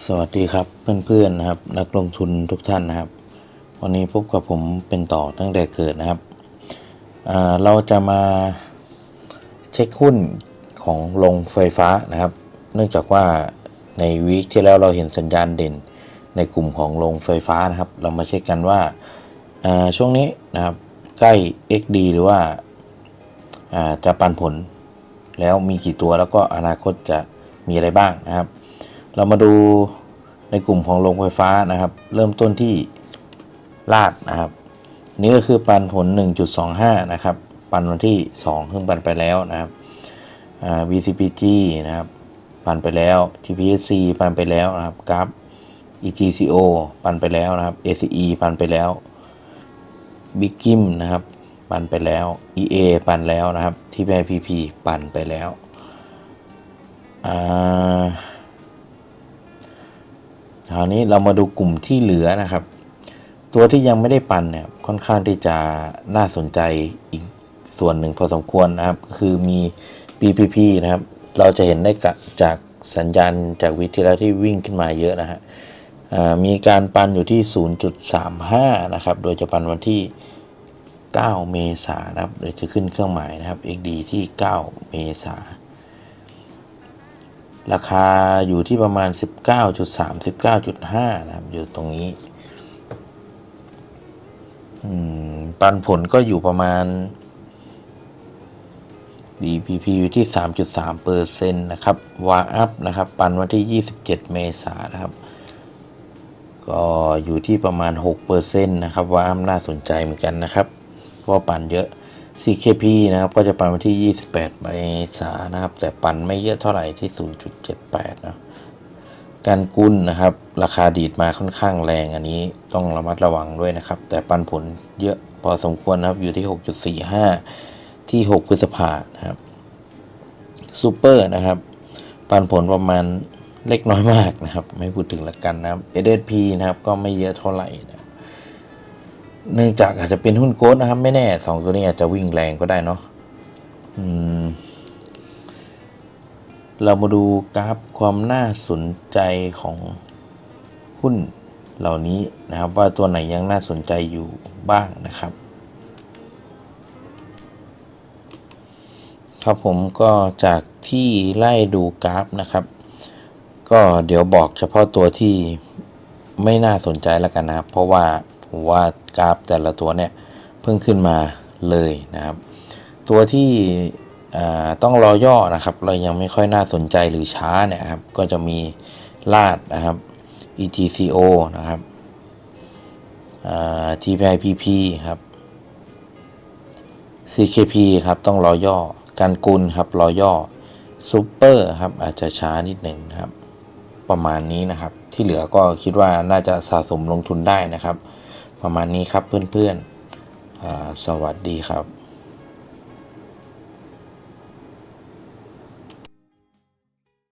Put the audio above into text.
สวัสดีครับเพื่อนๆนะครับ นักลงทุนทุกท่านนะครับ วันนี้พบกับผมเป็นต่อตั้งแต่เกิดนะครับเราจะมาเช็คหุ้นของโรงไฟฟ้านะครับ เนื่องจากว่าในวีคที่แล้วเราเห็นสัญญาณเด่นในกลุ่มของโรงไฟฟ้านะครับ เรามาเช็คกันว่าช่วงนี้นะครับใกล้ XD หรือว่าจะปันผล แล้วมีกี่ตัวแล้วก็อนาคตจะมีอะไรบ้างนะครับ เรามาดูในกลุ่มของโรงไฟฟ้านะครับ เริ่มต้นที่ลาดนะครับ นี่ก็คือปันผล 1.25 นะครับ ปันวันที่2เพิ่งปันไปแล้วนะครับ BCPG นะครับ ปันไปแล้ว TPSC ปันไปแล้วนะครับกราฟ EGCO ปันไปแล้วนะครับ ACE ปันไปแล้ว Big g i m นะครับ ปันไปแล้ว EA ปันแล้วนะครับ TPIPP ปันไปแล้วอ่า คราวนี้เรามาดูกลุ่มที่เหลือนะครับ ตัวที่ยังไม่ได้ปันเนี่ยค่อนข้างที่จะน่าสนใจอีกส่วนหนึ่งพอสมควรนะครับ คือมี PPP นะครับ เราจะเห็นได้จากสัญญาณจากวิทยาที่วิ่งขึ้นมาเยอะนะฮะมีการปันอยู่ที่ 0.35 นะครับ โดยจะปันวันที่ 9 เมษายนนะครับ โดยจะขึ้นเครื่องหมายนะครับ XD ที่ 9 เมษายน ราคาอยู่ที่ประมาณ 19.3 19.5 นะครับ อยู่ตรงนี้อืมปันผลก็อยู่ประมาณ BPP อยู่ที่ 3.3เปอร์เซ็นต์นะครับวาอัพนะครับ ปันวันที่ 27 เมษายนะครับ ก็อยู่ที่ประมาณ6เปอร์เซ็นต์นะครับวาอัพน่าสนใจเหมือนกันนะครับ เพราะปันเยอะ CKP นะครับก็จะปันวันที่ 28เมษานะครับ แต่ปันไม่เยอะเท่าไหร่ที่ 0.78นะการกุลนะครับ ราคาดีดมาค่อนข้างแรงอันนี้ต้องระมัดระวังด้วยนะครับ แต่ปันผลเยอะพอสมควรนะครับอยู่ที่ 6.45 ที่ 6 พฤษภานะครับซูเปอร์นะครับ ปันผลประมาณเล็กน้อยมากนะครับ ไม่พูดถึงละกันนะครับ SSP นะครับก็ไม่เยอะเท่าไหร่นะ เนื่องจากอาจจะเป็นหุ้นโกดนะครับ ไม่แน่สองตัวนี้อาจจะวิ่งแรงก็ได้เนาะเรามาดูกราฟความน่าสนใจของหุ้นเหล่านี้นะครับ ว่าตัวไหนยังน่าสนใจอยู่บ้างนะครับ ครับผมก็จากที่ไล่ดูกราฟนะครับ ก็เดี๋ยวบอกเฉพาะตัวที่ไม่น่าสนใจแล้วกันนะครับ เพราะว่า ว่ากราฟแต่ละตัวเนี่ยเพิ่งขึ้นมาเลยนะครับ ตัวที่ต้องรอย่อนะครับ เรายังไม่ค่อยน่าสนใจหรือช้าเนี่ยครับก็จะมีลาดนะครับ EGCO นะครับ TPIPP ครับ CKP ครับต้องรอย่อ การกุลครับรอย่อซูเปอร์ครับอาจจะช้านิดหนึ่งครับ ประมาณนี้นะครับ ที่เหลือก็คิดว่าน่าจะสะสมลงทุนได้นะครับ ประมาณนี้ครับเพื่อนๆอ่าสวัสดีครับ